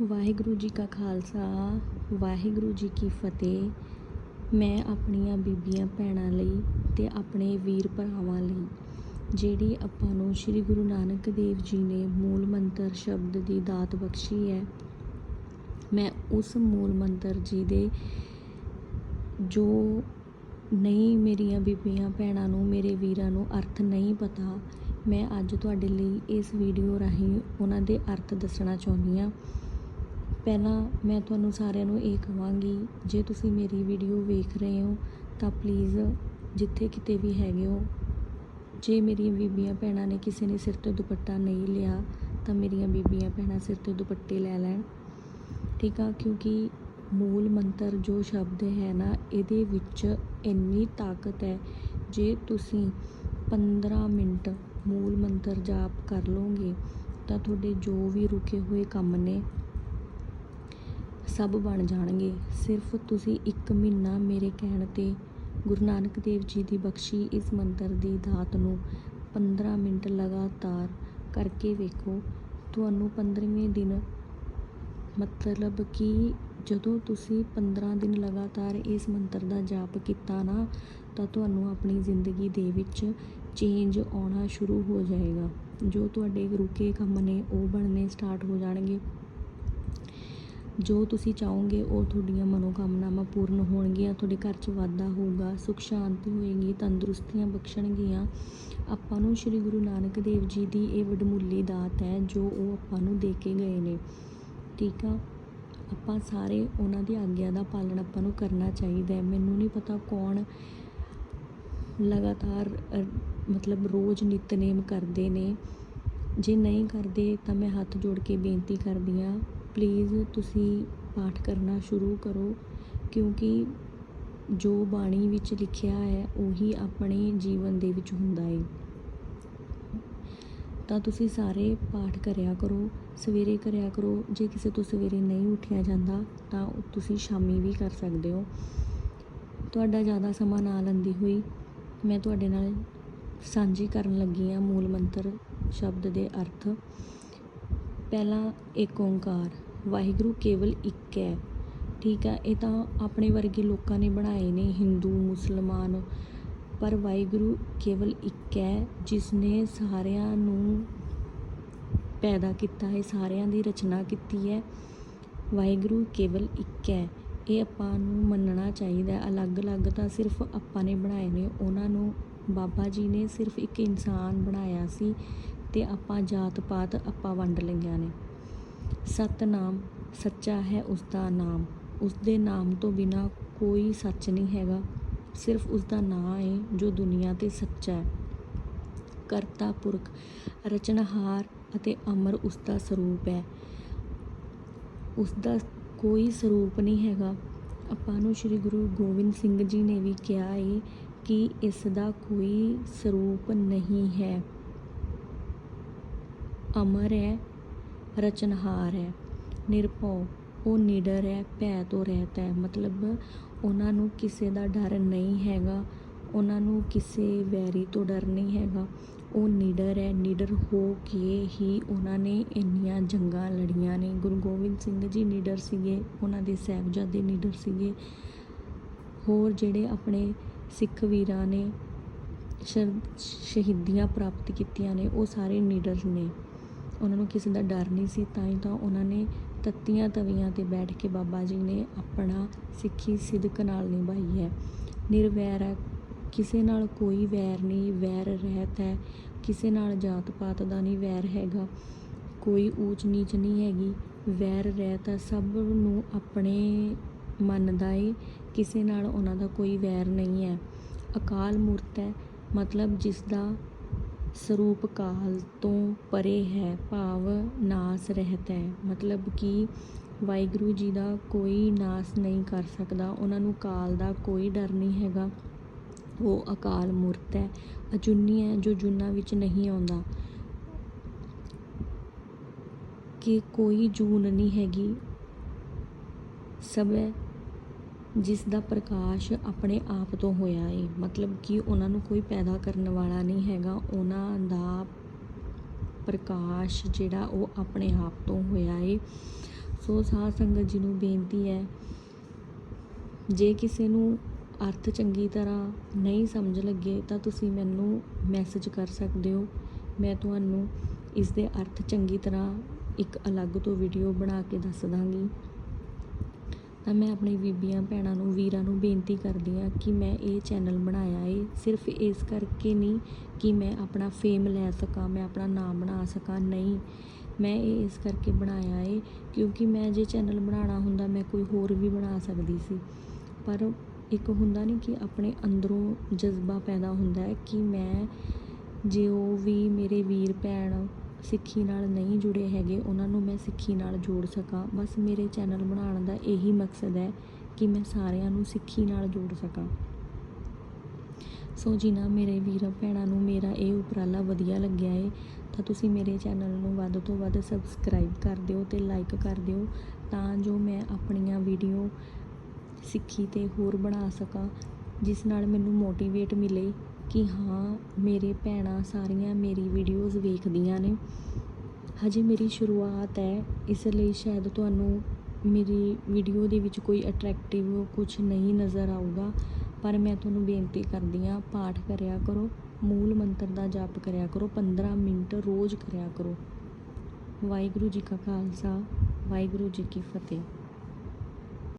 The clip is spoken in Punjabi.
ਵਾਹਿਗੁਰੂ ਜੀ ਕਾ ਖਾਲਸਾ, ਵਾਹਿਗੁਰੂ ਜੀ ਕੀ ਫਤਿਹ। ਮੈਂ ਆਪਣੀਆਂ ਬੀਬੀਆਂ ਭੈਣਾਂ ਲਈ ਤੇ ਆਪਣੇ ਵੀਰ ਭਰਾਵਾਂ ਲਈ, ਜਿਹੜੀ ਆਪਾਂ ਨੂੰ ਸ੍ਰੀ ਗੁਰੂ ਨਾਨਕ ਦੇਵ ਜੀ ਨੇ ਮੂਲ ਮੰਤਰ ਸ਼ਬਦ ਦੀ ਦਾਤ ਬਖਸ਼ੀ ਹੈ, ਮੈਂ ਉਸ ਮੂਲ ਮੰਤਰ ਜੀ ਦੇ ਜੋ ਨਹੀਂ ਮੇਰੀਆਂ ਬੀਬੀਆਂ ਭੈਣਾਂ ਨੂੰ, ਮੇਰੇ ਵੀਰਾਂ ਨੂੰ ਅਰਥ ਨਹੀਂ ਪਤਾ, ਮੈਂ ਅੱਜ ਤੁਹਾਡੇ ਲਈ ਇਸ ਵੀਡੀਓ ਰਾਹੀਂ ਉਹਨਾਂ ਦੇ ਅਰਥ ਦੱਸਣਾ ਚਾਹੁੰਦੀ ਹਾਂ। ਪਹਿਲਾਂ ਮੈਂ ਤੁਹਾਨੂੰ ਸਾਰਿਆਂ ਨੂੰ ਇਹ ਕਹਾਂਗੀ ਜੇ ਤੁਸੀਂ ਮੇਰੀ ਵੀਡੀਓ ਵੇਖ ਰਹੇ ਹੋ, ਤਾਂ ਪਲੀਜ਼ ਜਿੱਥੇ ਕਿਤੇ ਵੀ ਹੈਗੇ ਹੋ, ਜੇ ਮੇਰੀਆਂ ਬੀਬੀਆਂ ਭੈਣਾਂ ਨੇ ਕਿਸੇ ਨੇ ਸਿਰ ਤੇ ਦੁਪੱਟਾ ਨਹੀਂ ਲਿਆ, ਤਾਂ ਮੇਰੀਆਂ ਬੀਬੀਆਂ ਭੈਣਾਂ ਸਿਰ ਤੇ ਦੁਪੱਟੇ ਲੈ ਲੈਣ। ਠੀਕ ਆ? ਕਿਉਂਕਿ ਮੂਲ ਮੰਤਰ ਜੋ ਸ਼ਬਦ ਹੈ ਨਾ, ਇਹਦੇ ਵਿੱਚ ਇੰਨੀ ਤਾਕਤ ਹੈ, ਜੇ ਤੁਸੀਂ 15 ਮਿੰਟ ਮੂਲ ਮੰਤਰ ਜਾਪ ਕਰ ਲਓਗੇ, ਤਾਂ ਤੁਹਾਡੇ ਜੋ ਵੀ ਰੁਕੇ ਹੋਏ ਕੰਮ ਨੇ ਸਭ ਬਣ ਜਾਣਗੇ। ਸਿਰਫ ਤੁਸੀਂ ਇੱਕ ਮਹੀਨਾ ਮੇਰੇ ਕਹਿਣ ਤੇ ਗੁਰੂ ਨਾਨਕ ਦੇਵ ਜੀ ਦੀ ਬਖਸ਼ੀ ਇਸ ਮੰਤਰ ਦੀ ਦਾਤ ਨੂੰ 15 ਮਿੰਟ ਲਗਾਤਾਰ ਕਰਕੇ ਵੇਖੋ। ਤੁਹਾਨੂੰ 15ਵੇਂ ਦਿਨ ਮਤਲਬ ਕਿ ਜਦੋਂ ਤੁਸੀਂ 15 ਦਿਨ ਲਗਾਤਾਰ ਇਸ ਮੰਤਰ ਦਾ ਜਾਪ ਕੀਤਾ ਨਾ, ਤਾਂ ਤੁਹਾਨੂੰ ਆਪਣੀ ਜ਼ਿੰਦਗੀ ਦੇ ਵਿੱਚ ਚੇਂਜ ਆਉਣਾ ਸ਼ੁਰੂ ਹੋ ਜਾਏਗਾ। ਜੋ ਤੁਹਾਡੇ ਰੁਕੇ ਕੰਮ ਨੇ ਉਹ ਬਣਨੇ ਸਟਾਰਟ ਹੋ ਜਾਣਗੇ। ਜੋ ਤੁਸੀਂ ਚਾਹੋਗੇ ਉਹ ਤੁਹਾਡੀਆਂ ਮਨੋਕਾਮਨਾਵਾਂ ਪੂਰਨ ਹੋਣਗੀਆਂ, ਤੁਹਾਡੇ ਘਰ 'ਚ ਵਾਧਾ ਹੋਊਗਾ, ਸੁਖ ਸ਼ਾਂਤੀ ਹੋਏਗੀ, ਤੰਦਰੁਸਤੀਆਂ ਬਖਸ਼ਣਗੀਆਂ। ਆਪਾਂ ਨੂੰ ਸ੍ਰੀ ਗੁਰੂ ਨਾਨਕ ਦੇਵ ਜੀ ਦੀ ਇਹ ਵਡਮੁੱਲੀ ਦਾਤ ਹੈ, ਜੋ ਉਹ ਆਪਾਂ ਨੂੰ ਦੇ ਕੇ ਗਏ ਨੇ। ਠੀਕ ਆ? ਆਪਾਂ ਸਾਰੇ ਉਹਨਾਂ ਦੀ ਆਗਿਆ ਦਾ ਪਾਲਣ ਆਪਾਂ ਨੂੰ ਕਰਨਾ ਚਾਹੀਦਾ ਹੈ। ਮੈਨੂੰ ਨਹੀਂ ਪਤਾ ਕੌਣ ਲਗਾਤਾਰ ਮਤਲਬ ਰੋਜ਼ ਨਿਤਨੇਮ ਕਰਦੇ ਨੇ। ਜੇ ਨਹੀਂ ਕਰਦੇ ਤਾਂ ਮੈਂ ਹੱਥ ਜੋੜ ਕੇ ਬੇਨਤੀ ਕਰਦੀ ਹਾਂ ਪਲੀਜ਼ ਤੁਸੀਂ ਪਾਠ ਕਰਨਾ ਸ਼ੁਰੂ ਕਰੋ, ਕਿਉਂਕਿ ਜੋ ਬਾਣੀ ਵਿੱਚ ਲਿਖਿਆ ਹੈ, ਉਹੀ ਆਪਣੇ ਜੀਵਨ ਦੇ ਵਿੱਚ ਹੁੰਦਾ ਹੈ ਤਾਂ ਤੁਸੀਂ ਸਾਰੇ ਪਾਠ ਕਰਿਆ ਕਰੋ, ਸਵੇਰੇ ਕਰਿਆ ਕਰੋ, ਜੇ ਕਿਸੇ ਤੋਂ ਸਵੇਰੇ ਨਹੀਂ ਉੱਠਿਆ ਜਾਂਦਾ, ਤਾਂ ਤੁਸੀਂ ਸ਼ਾਮੀ ਵੀ ਕਰ ਸਕਦੇ ਹੋ। ਤੁਹਾਡਾ ਜ਼ਿਆਦਾ ਸਮਾਂ ਨਾ ਲੈਂਦੀ ਹੋਈ, ਮੈਂ ਤੁਹਾਡੇ ਨਾਲ ਸਾਂਝੀ ਕਰਨ ਲੱਗੀ ਹਾਂ ਮੂਲ ਮੰਤਰ ਸ਼ਬਦ ਦੇ ਅਰਥ। ਪਹਿਲਾ ਏਕ ਓੰਕਾਰ। ਵਾਹਿਗੁਰੂ ਕੇਵਲ ਇੱਕ ਹੈ। ਠੀਕ ਹੈ ਇਹ ਤਾਂ ਆਪਣੇ ਵਰਗੇ ਲੋਕਾਂ ਨੇ ਬਣਾਏ ਨੇ, ਹਿੰਦੂ, ਮੁਸਲਮਾਨ, ਪਰ ਵਾਹਿਗੁਰੂ ਕੇਵਲ ਇੱਕ ਹੈ ਜਿਸ ਨੇ ਸਾਰਿਆਂ ਨੂੰ ਪੈਦਾ ਕੀਤਾ ਹੈ, ਸਾਰਿਆਂ ਦੀ ਰਚਨਾ ਕੀਤੀ ਹੈ। ਵਾਹਿਗੁਰੂ ਕੇਵਲ ਇੱਕ ਹੈ, ਇਹ ਆਪਾਂ ਨੂੰ ਮੰਨਣਾ ਚਾਹੀਦਾ ਅਲੱਗ-ਅਲੱਗ ਤਾਂ ਸਿਰਫ ਆਪਾਂ ਨੇ ਬਣਾਏ ਨੇ, ਉਹਨਾਂ ਨੂੰ ਬਾਬਾ ਜੀ ਨੇ ਸਿਰਫ ਇੱਕ ਇਨਸਾਨ ਬਣਾਇਆ ਸੀ ਤੇ ਆਪਾਂ ਜਾਤ ਪਾਤ ਆਪਾਂ ਵੰਡ ਲਈਆਂ ਨੇ। ਸਤਨਾਮ ਸੱਚਾ ਹੈ ਉਸ ਦਾ ਨਾਮ। ਉਸ ਦੇ ਨਾਮ ਤੋਂ ਬਿਨਾ ਕੋਈ ਸੱਚ ਨਹੀਂ ਹੈਗਾ। ਸਿਰਫ ਉਸ ਦਾ ਨਾਮ ਹੈ ਜੋ ਦੁਨੀਆ ਤੇ ਸੱਚਾ ਹੈ। ਕਰਤਾ ਪੁਰਖ, ਰਚਨਹਾਰ ਅਤੇ ਅਮਰ ਉਸ ਦਾ ਸਰੂਪ ਹੈ। ਉਸ ਦਾ ਕੋਈ ਸਰੂਪ ਨਹੀਂ ਹੈਗਾ। ਆਪਾਂ ਨੂੰ ਸ੍ਰੀ ਗੁਰੂ ਗੋਬਿੰਦ ਸਿੰਘ ਜੀ ਨੇ ਵੀ ਕਿਹਾ ਹੈ ਕਿ ਇਸ ਦਾ ਕੋਈ ਸਰੂਪ ਨਹੀਂ ਹੈ। ਅਮਰ ਹੈ ਰਚਨਹਾਰ ਹੈ। ਨਿਰਭਉ, ਉਹ ਨਿਡਰ ਹੈ, ਭੈ ਤੋਂ ਰਹਿਤ ਹੈ। ਮਤਲਬ ਉਹਨਾਂ ਨੂੰ ਕਿਸੇ ਦਾ ਡਰ ਨਹੀਂ ਹੈਗਾ। ਉਹਨਾਂ ਨੂੰ ਕਿਸੇ ਵੈਰੀ ਤੋਂ ਡਰ ਨਹੀਂ ਹੈਗਾ। ਉਹ ਨਿਡਰ ਹੈ, ਨਿਡਰ ਹੋ ਕੇ ਹੀ ਉਹਨਾਂ ਨੇ ਇੰਨੀਆਂ ਜੰਗਾਂ ਲੜੀਆਂ ਨੇ। ਗੁਰੂ ਗੋਬਿੰਦ ਸਿੰਘ ਜੀ ਨਿਡਰ ਸੀਗੇ, ਉਹਨਾਂ ਦੇ ਸਾਹਿਬਜ਼ਾਦੇ ਨਿਡਰ ਸੀਗੇ। ਹੋਰ ਜਿਹੜੇ ਆਪਣੇ ਸਿੱਖ ਵੀਰਾਂ ਨੇ ਸ਼ਹੀਦੀਆਂ ਪ੍ਰਾਪਤ ਕੀਤੀਆਂ ਨੇ, ਉਹ ਸਾਰੇ ਨਿਡਰ ਨੇ। ਉਹਨਾਂ ਨੂੰ ਕਿਸੇ ਦਾ ਡਰ ਨਹੀਂ ਸੀ, ਤਾਂ ਹੀ ਤਾਂ ਉਹਨਾਂ ਨੇ ਤੱਤੀਆਂ ਤਵੀਆਂ ਤੇ ਬੈਠ ਕੇ ਬਾਬਾ ਜੀ ਨੇ ਆਪਣਾ ਸਿੱਖੀ ਸਿਦਕ ਨਾਲ ਨਿਭਾਈ ਹੈ। ਨਿਰਵੈਰ ਹੈ, ਕਿਸੇ ਨਾਲ ਕੋਈ ਵੈਰ ਨਹੀਂ, ਵੈਰ ਰਹਿਤ ਹੈ, ਕਿਸੇ ਨਾਲ ਜਾਤ ਪਾਤ ਦਾ ਨਹੀਂ ਵੈਰ ਹੈਗਾ, ਕੋਈ ਊਚ ਨੀਚ ਨਹੀਂ ਹੈਗੀ, ਵੈਰ ਰਹਿਤ ਹੈ, ਸਭ ਨੂੰ ਆਪਣੇ ਮੰਨਦਾ ਏ ਕਿਸੇ ਨਾਲ ਉਹਨਾਂ ਦਾ ਕੋਈ ਵੈਰ ਨਹੀਂ ਹੈ। ਅਕਾਲ ਮੂਰਤ ਹੈ, ਮਤਲਬ ਜਿਸ ਦਾ ਸਰੂਪ ਕਾਲ ਤੋਂ ਪਰੇ ਹੈ, ਭਾਵ ਨਾਸ ਰਹਿਤ। ਹੈ ਮਤਲਬ ਕਿ ਵਾਹਿਗੁਰੂ ਜੀ ਦਾ ਕੋਈ ਨਾਸ ਨਹੀਂ ਕਰ ਸਕਦਾ। ਉਹਨਾਂ ਨੂੰ ਕਾਲ ਦਾ ਕੋਈ ਡਰ ਨਹੀਂ ਹੈਗਾ। ਉਹ ਅਕਾਲ ਮੂਰਤ ਹੈ। ਅਜੂਨੀ ਹੈ ਜੋ ਜੂਨਾਂ ਵਿੱਚ ਨਹੀਂ ਆਉਂਦਾ। ਕਿ ਕੋਈ ਜੂਨ ਨਹੀਂ ਹੈਗੀ। ਸਭ ਜਿਸ ਦਾ ਪ੍ਰਕਾਸ਼ ਆਪਣੇ ਆਪ ਤੋਂ ਹੋਇਆ ਏ। ਮਤਲਬ ਕਿ ਉਹਨਾਂ ਨੂੰ ਕੋਈ ਪੈਦਾ ਕਰਨ ਵਾਲਾ ਨਹੀਂ ਹੈਗਾ। ਉਹਨਾਂ ਦਾ ਪ੍ਰਕਾਸ਼ ਜਿਹੜਾ ਉਹ ਆਪਣੇ ਆਪ ਤੋਂ ਹੋਇਆ ਏ। ਸੋ ਸਾਧ ਸੰਗਤ ਜੀ ਨੂੰ ਬੇਨਤੀ ਹੈ, ਜੇ ਕਿਸੇ ਨੂੰ ਅਰਥ ਚੰਗੀ ਤਰ੍ਹਾਂ ਨਹੀਂ ਸਮਝ ਲੱਗੇ, ਤਾਂ ਤੁਸੀਂ ਮੈਨੂੰ ਮੈਸੇਜ ਕਰ ਸਕਦੇ ਹੋ। ਮੈਂ ਤੁਹਾਨੂੰ ਇਸ ਦੇ ਅਰਥ ਚੰਗੀ ਤਰ੍ਹਾਂ ਇੱਕ ਅਲੱਗ ਤੋਂ ਵੀਡੀਓ ਬਣਾ ਕੇ ਦੱਸ ਦਾਂਗੀ। ਤਾਂ ਮੈਂ ਆਪਣੀ ਬੀਬੀਆਂ, ਭੈਣਾਂ ਨੂੰ, ਵੀਰਾਂ ਨੂੰ ਬੇਨਤੀ ਕਰਦੀ ਹਾਂ ਕਿ ਮੈਂ ਇਹ ਚੈਨਲ ਬਣਾਇਆ ਏ। ਸਿਰਫ ਇਸ ਕਰਕੇ ਨਹੀਂ ਕਿ ਮੈਂ ਆਪਣਾ ਫੇਮ ਲੈ ਸਕਾਂ, ਮੈਂ ਆਪਣਾ ਨਾਮ ਬਣਾ ਸਕਾਂ। ਨਹੀਂ, ਮੈਂ ਇਹ ਇਸ ਕਰਕੇ ਬਣਾਇਆ ਏ ਕਿਉਂਕਿ ਮੈਂ ਜੇ ਚੈਨਲ ਬਣਾਉਣਾ ਹੁੰਦਾ, ਮੈਂ ਕੋਈ ਹੋਰ ਵੀ ਬਣਾ ਸਕਦੀ ਸੀ। ਪਰ ਇੱਕ ਹੁੰਦਾ ਨਹੀਂ ਕਿ ਆਪਣੇ ਅੰਦਰੋਂ ਜਜ਼ਬਾ ਪੈਦਾ ਹੁੰਦਾ ਹੈ ਕਿ ਮੈਂ, ਜੇ ਉਹ ਵੀ ਮੇਰੇ ਵੀਰ, ਭੈਣ ਸਿੱਖੀ ਨਾਲ ਨਹੀਂ ਜੁੜੇ ਹੈਗੇ, ਉਹਨਾਂ ਨੂੰ ਮੈਂ ਸਿੱਖੀ ਨਾਲ ਜੋੜ ਸਕਾਂ। ਬਸ ਮੇਰੇ ਚੈਨਲ ਬਣਾਉਣ ਦਾ ਇਹੀ ਮਕਸਦ ਹੈ ਕਿ ਮੈਂ ਸਾਰਿਆਂ ਨੂੰ ਸਿੱਖੀ ਨਾਲ ਜੋੜ ਸਕਾਂ। ਸੋ ਜਿਨ੍ਹਾਂ ਮੇਰੇ ਵੀਰਾਂ ਭੈਣਾਂ ਨੂੰ ਮੇਰਾ ਇਹ ਉਪਰਾਲਾ ਵਧੀਆ ਲੱਗਿਆ ਏ, ਤਾਂ ਤੁਸੀਂ ਮੇਰੇ ਚੈਨਲ ਨੂੰ ਵੱਧ ਤੋਂ ਵੱਧ ਸਬਸਕ੍ਰਾਈਬ ਕਰ ਦਿਓ ਤੇ ਲਾਈਕ ਕਰ ਦਿਓ, ਤਾਂ ਜੋ ਮੈਂ ਆਪਣੀਆਂ ਵੀਡੀਓ ਸਿੱਖੀ ਤੇ ਹੋਰ ਬਣਾ ਸਕਾਂ, ਜਿਸ ਨਾਲ ਮੈਨੂੰ ਮੋਟੀਵੇਟ ਮਿਲੇ। ਕਿ ਹਾਂ, ਮੇਰੇ ਭੈਣਾਂ ਸਾਰੀਆਂ ਮੇਰੀ ਵੀਡੀਓਜ਼ ਵੇਖਦੀਆਂ ਨੇ। ਹਜੇ ਮੇਰੀ ਸ਼ੁਰੂਆਤ ਹੈ, ਇਸ ਲਈ ਸ਼ਾਇਦ ਤੁਹਾਨੂੰ ਮੇਰੀ ਵੀਡੀਓ ਦੇ ਵਿੱਚ ਕੋਈ ਅਟਰੈਕਟਿਵ ਕੁਝ ਨਹੀਂ ਨਜ਼ਰ ਆਊਗਾ। ਪਰ ਮੈਂ ਤੁਹਾਨੂੰ ਬੇਨਤੀ ਕਰਦੀ ਹਾਂ, ਪਾਠ ਕਰਿਆ ਕਰੋ, ਮੂਲ ਮੰਤਰ ਦਾ ਜਾਪ ਕਰਿਆ ਕਰੋ 15 ਮਿੰਟ ਰੋਜ਼ ਕਰਿਆ ਕਰੋ। ਵਾਹਿਗੁਰੂ ਜੀ ਕਾ ਖਾਲਸਾ, ਵਾਹਿਗੁਰੂ ਜੀ ਕੀ ਫਤਿਹ।